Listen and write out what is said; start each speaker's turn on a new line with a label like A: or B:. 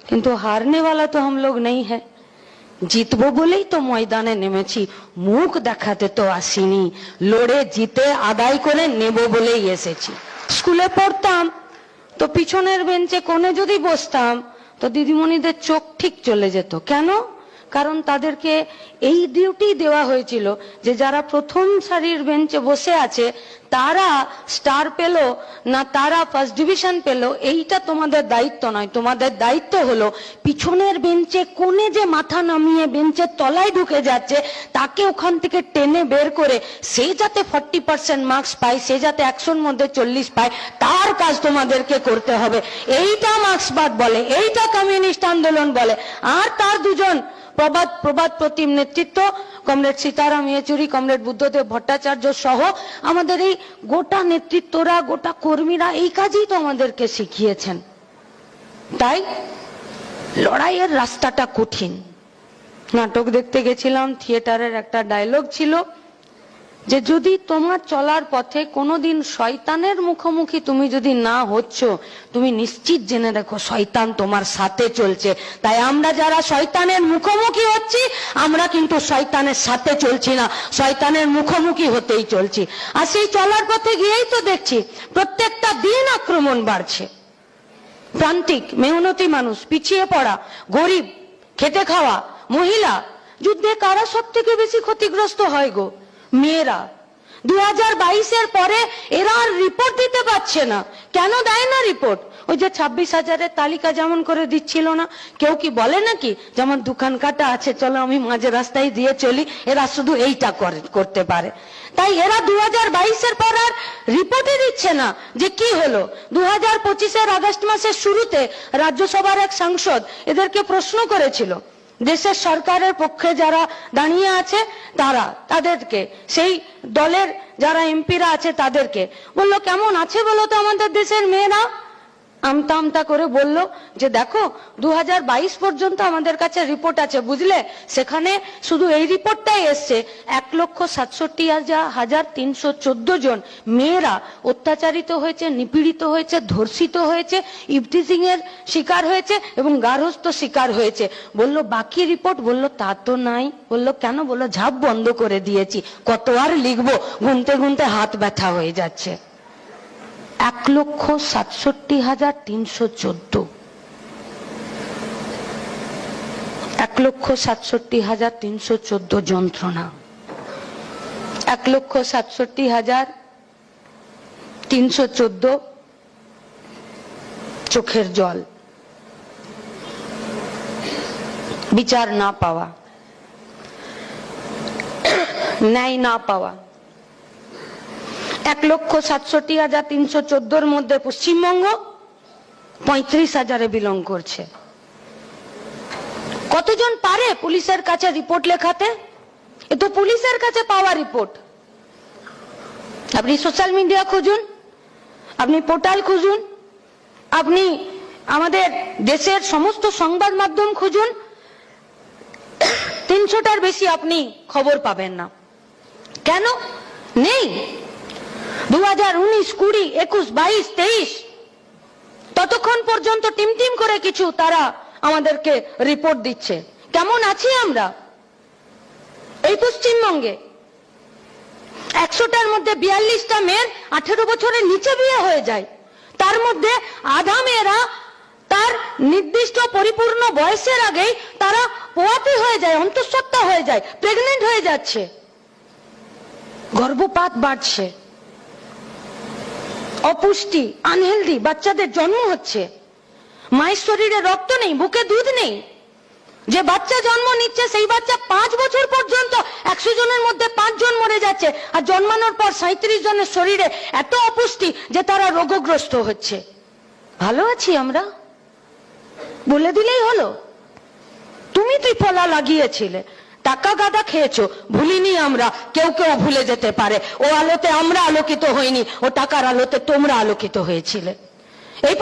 A: কিন্তু হারনে वाला তো हम लोग नहीं है জিতবো বলেই তো ময়দানে নেমেছি মুখ দেখাতে তো আসিনি লড়ে জিতে আদায় করে নেব বলেই এসেছি স্কুলে পড়তাম তো পিছনের বেঞ্চে কোণে যদি বসতাম তো দিদিমণিদের চোখ ঠিক চলে যেত কেন কারণ তাদেরকে এই ডিউটি দেওয়া হয়েছিল যে যারা প্রথম সারির বেঞ্চে বসে আছে তারা স্টার পেল, না তারা ফার্স্ট ডিভিশন পেল, এইটা তোমাদের দায়িত্ব নয়। তোমাদের দায়িত্ব হলো পিছনের বেঞ্চে কোণে যে মাথা নামিয়ে বেঞ্চের তলায় ঢুকে যাচ্ছে, তাকে ওখান থেকে টেনে বের করে সে যাতে ফর্টি পার্সেন্ট মার্কস পায়, সে যাতে একশোর মধ্যে চল্লিশ পায়, তার কাজ তোমাদেরকে করতে হবে। এইটা মার্ক্সবাদ বলে, এইটা কমিউনিস্ট আন্দোলন বলে। আর তার দুজন প্রবাদ প্রবাদ প্রতিম নেতৃত্ব কমরেড সীতারাম ইয়েচুরি, কমরেড বুদ্ধদেব ভট্টাচার্য সহ আমাদের এই গোটা নেতৃত্বরা, গোটা কর্মীরা এই কাজেই তো আমাদেরকে শিখিয়েছেন। তাই লড়াইয়ের রাস্তাটা কঠিন। নাটক দেখতে গেছিলাম, থিয়েটারের একটা ডায়লগ ছিল। যে যদি তোমার চলার পথে কোনোদিন শয়তানের মুখোমুখি তুমি যদি না হচ্ছ, তুমি নিশ্চিত জেনে রেখো শয়তান তোমার সাথে চলছে। তাই আমরা যারা শয়তানের মুখোমুখি হচ্ছি, আমরা কিন্তু শয়তানের সাথে চলছি না। শয়তানের মুখোমুখি হতেই চলছি। আর সেই চলার পথে গিয়েই তো দেখছি, প্রত্যেকটা দিন আক্রমণ বাড়ছে। প্রান্তিক, মেহনতি মানুষ, পিছিয়ে পড়া, গরিব খেতে খাওয়া, মহিলা, যুদ্ধে কারা সব থেকে বেশি ক্ষতিগ্রস্ত হয় গো? মেয়েরা। দু হাজার বাইশের পরে এরা আর রিপোর্ট দিতে পারছে না। কেন দেয় না রিপোর্ট ওই যে ছাব্বিশ হাজারের তালিকা যেমন করে দিচ্ছিল না, কেউ কি বলে নাকি? যেমন দোকান কাটা আছে, চলো আমি মাঝে রাস্তায় দিয়ে চলি, এরা শুধু এইটা করে, করতে পারে। তাই এরা দু হাজার বাইশের পর আর রিপোর্টই দিচ্ছে না যে কি হলো। দু হাজার পঁচিশের আগস্ট মাসের শুরুতে রাজ্যসভার এক সাংসদ এদেরকে প্রশ্ন করেছিল দেশের সরকারের পক্ষে যারা দাঁড়িয়ে আছে, তারা, তাদেরকে, সেই দলের যারা এমপিরা আছে, তাদেরকে। বলল, কেমন আছে বলো তো আমাদের দেশের মেয়েরা? আমতা আমতা করে বলল যে দেখো দু হাজার বাইশ পর্যন্ত আমাদের কাছে রিপোর্ট আছে, বুঝলে? সেখানে শুধু এই রিপোর্টটাই এসছে। এক লক্ষ সাতষট্টি হাজার তিনশো জন মেয়েরা অত্যাচারিত হয়েছে, নিপীড়িত হয়েছে, ধর্ষিত হয়েছে ইফটিজিং এর শিকার হয়েছে এবং গার্হস্থ শিকার হয়েছে। বলল, বাকি রিপোর্ট বলল, তা তো নাই। বলল, কেন? বলল, ঝাপ বন্ধ করে দিয়েছি। কত আর লিখব? গুনতে গুনতে হাত ব্যথা হয়ে যাচ্ছে। এক লক্ষ সাতষট্টি হাজার তিনশো চোদ্দ। এক লক্ষ সাতষট্টি হাজার তিনশো চোদ্দ যন্ত্রণা। এক লক্ষ সাতষট্টি হাজার তিনশো চোদ্দ চোখের জল। বিচার না পাওয়া। ন্যায় না পাওয়া। এক লক্ষ সাতষট্টি হাজার তিনশো চোদ্দোর মধ্যে পশ্চিমবঙ্গ পঁয়ত্রিশ হাজারে বিলং করছে। কতজন পারে পুলিশের কাছে রিপোর্ট লেখাতে? এ তো পুলিশের কাছে পাওয়া রিপোর্ট আপনি সোশ্যাল মিডিয়া খুঁজুন, আপনি পোর্টাল খুঁজুন, আপনি আমাদের দেশের সমস্ত সংবাদ মাধ্যম খুঁজুন, তিনশোটার বেশি আপনি খবর পাবেন না। কেন? নেই। দু হাজার উনিশ কুড়ি, একুশ, বাইশ, তেইশ। ততক্ষণ পর্যন্ত টিম টিম করে কিছু তারা আমাদেরকে রিপোর্ট দিচ্ছে। কেমন আছি আমরা? এই পশ্চিমবঙ্গে একশোটার মধ্যে বিয়াল্লিশটা মেয়ের আঠেরো বছরের নিচে বিয়ে হয়ে যায়। তার মধ্যে আধা মেয়েরা তার নির্দিষ্ট পরিপূর্ণ বয়সের আগেই তারা পোয়াতে হয়ে যায়, অন্তঃসত্ত্বা হয়ে যায় প্রেগনেন্ট হয়ে যাচ্ছে। গর্ভপাত বাড়ছে। অপুষ্টি, আনহেলদি, বাচ্চাদের জন্ম হচ্ছে। মায়ের শরীরে রক্ত নেই, বুকে দুধ নেই। যে বাচ্চা জন্ম নিচ্ছে, সেই বাচ্চা পাঁচ বছর পর্যন্ত একশো জনের মধ্যে পাঁচ জন মরে যাচ্ছে। আর জন্মানোর পর সাঁত্রিশ জনের শরীরে এত অপুষ্টি যে তারা রোগগ্রস্ত হচ্ছে। ভালো আছি আমরা? বলে দিলেই হলো। তুমি তুই ফলা লাগিয়েছিলে। টাকা গাদা খেয়েছো, ভুলিনি আমরা, কেউ কেউ ভুলে যেতে পারে। ও আলোতে আমরা আলোকিত হইনি, ও টাকার আলোতে তোমরা আলোকিত হয়েছিলে। এই